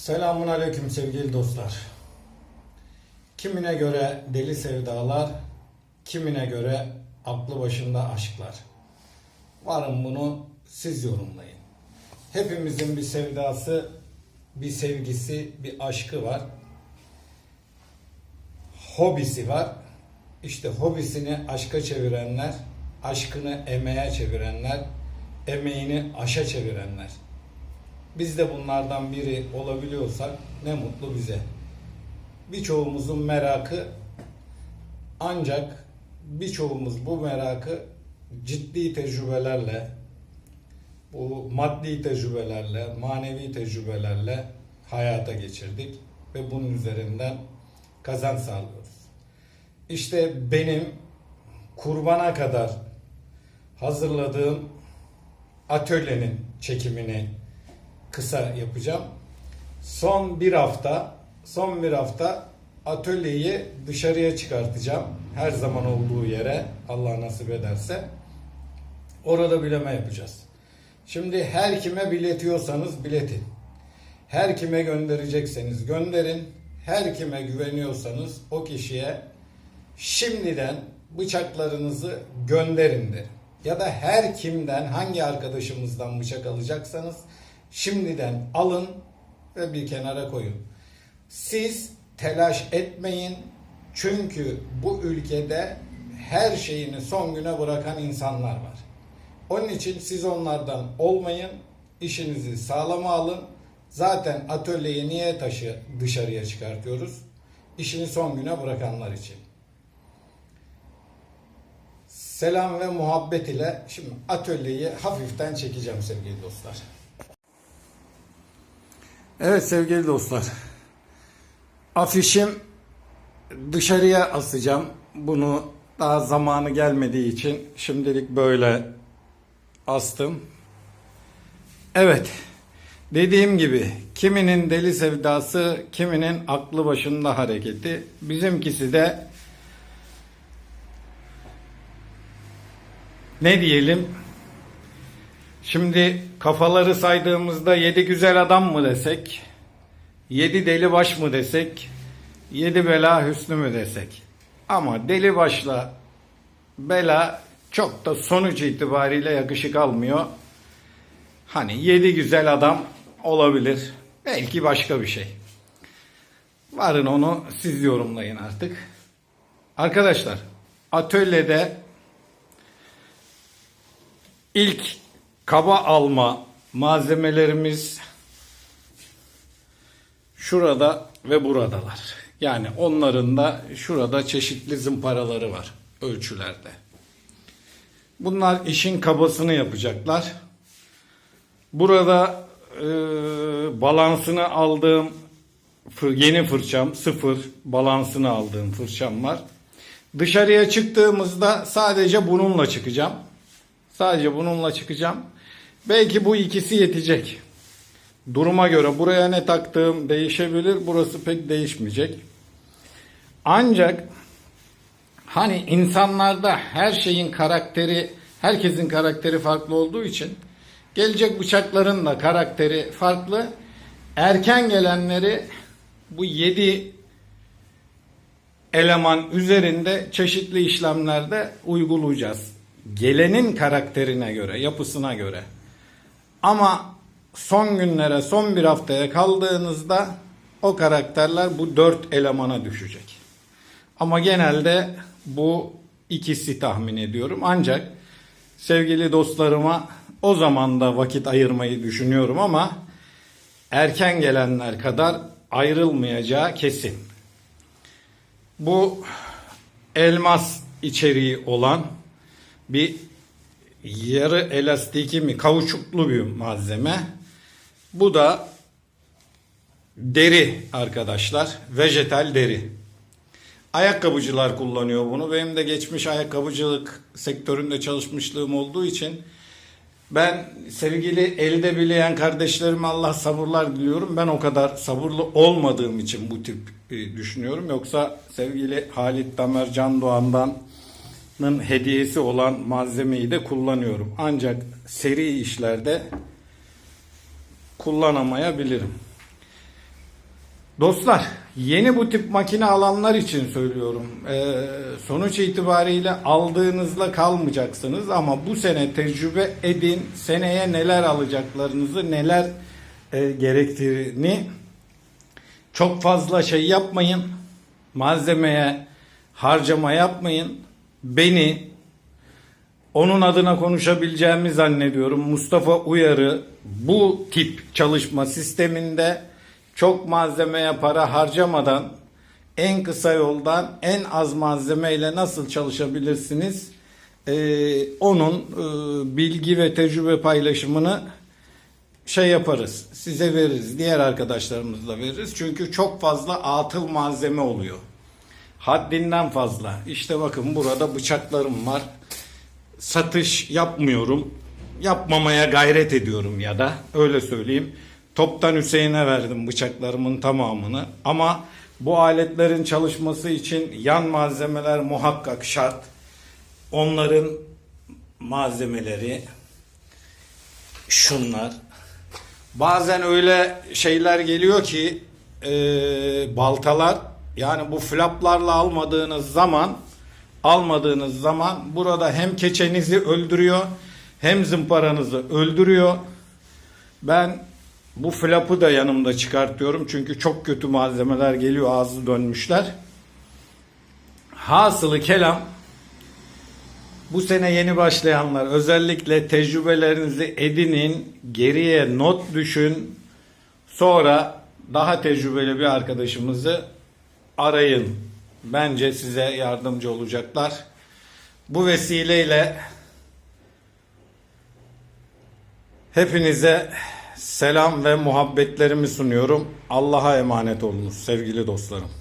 Selamun aleyküm sevgili dostlar. Kimine göre deli sevdalar, kimine göre aklı başında aşklar. Varın bunu siz yorumlayın. Hepimizin bir sevdası, bir sevgisi, bir aşkı var. Hobisi var. İşte hobisini aşka çevirenler, aşkını emeğe çevirenler, emeğini aşa çevirenler. Biz de bunlardan biri olabiliyorsak ne mutlu bize. Birçoğumuzun merakı ancak birçoğumuz bu merakı ciddi tecrübelerle, bu maddi tecrübelerle, manevi tecrübelerle hayata geçirdik ve bunun üzerinden kazanç sağlıyoruz. İşte benim kurbana kadar hazırladığım atölyenin çekimini kısa yapacağım. Son bir hafta, son bir hafta atölyeyi dışarıya çıkartacağım. Her zaman olduğu yere Allah nasip ederse. Orada bileme yapacağız. Şimdi her kime biletiyorsanız biletin. Her kime gönderecekseniz gönderin. Her kime güveniyorsanız o kişiye şimdiden bıçaklarınızı gönderin derim. Ya da her kimden hangi arkadaşımızdan bıçak alacaksanız şimdiden alın ve bir kenara koyun. Siz telaş etmeyin çünkü bu ülkede her şeyini son güne bırakan insanlar var. Onun için siz onlardan olmayın, işinizi sağlama alın. Zaten atölyeyi niye taşı dışarıya çıkartıyoruz? İşini son güne bırakanlar için. Selam ve muhabbet ile şimdi atölyeyi hafiften çekeceğim sevgili dostlar. Evet sevgili dostlar. Afişim dışarıya asacağım. Bunu daha zamanı gelmediği için şimdilik böyle astım. Evet. Dediğim gibi kiminin deli sevdası, kiminin aklı başında hareketi. Bizimkisi de ne diyelim? Şimdi kafaları saydığımızda yedi güzel adam mı desek, yedi deli baş mı desek, yedi bela hüsnü mü desek. Ama deli başla bela çok da sonuç itibariyle yakışık almıyor. Hani yedi güzel adam olabilir. Belki başka bir şey. Varın onu siz yorumlayın artık. Arkadaşlar atölyede ilk kaba alma malzemelerimiz şurada ve buradalar. Yani onların da şurada çeşitli zımparaları var ölçülerde. Bunlar işin kabasını yapacaklar. Burada e, balansını aldığım fır, yeni fırçam sıfır balansını aldığım fırçam var. Dışarıya çıktığımızda sadece bununla çıkacağım. Sadece bununla çıkacağım. Belki bu ikisi yetecek. Duruma göre buraya ne taktığım değişebilir. Burası pek değişmeyecek. Ancak hani insanlarda her şeyin karakteri, herkesin karakteri farklı olduğu için gelecek bıçakların da karakteri farklı. Erken gelenleri bu 7 eleman üzerinde çeşitli işlemlerde uygulayacağız. Gelenin karakterine göre, yapısına göre. Ama son günlere, son bir haftaya kaldığınızda o karakterler bu dört elemana düşecek. Ama genelde bu ikisi tahmin ediyorum. Ancak sevgili dostlarıma o zaman da vakit ayırmayı düşünüyorum ama erken gelenler kadar ayrılmayacağı kesin. Bu elmas içeriği olan bir yarı elastiki mi kauçuklu bir malzeme. Bu da deri arkadaşlar. Vejetal deri. Ayakkabıcılar kullanıyor bunu. Benim de geçmiş ayakkabıcılık sektöründe çalışmışlığım olduğu için ben sevgili elde bileyen kardeşlerime Allah sabırlar diliyorum. Ben o kadar sabırlı olmadığım için bu tip e, düşünüyorum. Yoksa sevgili Halit Damer Can Doğan'dan hediyesi olan malzemeyi de kullanıyorum. Ancak seri işlerde kullanamayabilirim. Dostlar, yeni bu tip makine alanlar için söylüyorum. Ee, sonuç itibariyle aldığınızla kalmayacaksınız ama bu sene tecrübe edin. Seneye neler alacaklarınızı, neler e, gerektiğini çok fazla şey yapmayın. Malzemeye harcama yapmayın. Beni onun adına konuşabileceğimi zannediyorum. Mustafa Uyarı bu tip çalışma sisteminde çok malzemeye para harcamadan en kısa yoldan en az malzemeyle nasıl çalışabilirsiniz? Ee, onun e, bilgi ve tecrübe paylaşımını şey yaparız. Size veririz. Diğer arkadaşlarımızla veririz. Çünkü çok fazla atıl malzeme oluyor. Haddinden fazla. İşte bakın burada bıçaklarım var. Satış yapmıyorum. Yapmamaya gayret ediyorum ya da öyle söyleyeyim. Toptan Hüseyin'e verdim bıçaklarımın tamamını. Ama bu aletlerin çalışması için yan malzemeler muhakkak şart. Onların malzemeleri şunlar. Bazen öyle şeyler geliyor ki e, baltalar yani bu flaplarla almadığınız zaman almadığınız zaman burada hem keçenizi öldürüyor hem zımparanızı öldürüyor. Ben bu flapı da yanımda çıkartıyorum çünkü çok kötü malzemeler geliyor ağzı dönmüşler. Hasılı kelam bu sene yeni başlayanlar özellikle tecrübelerinizi edinin, geriye not düşün. Sonra daha tecrübeli bir arkadaşımızı arayın. Bence size yardımcı olacaklar. Bu vesileyle hepinize selam ve muhabbetlerimi sunuyorum. Allah'a emanet olunuz sevgili dostlarım.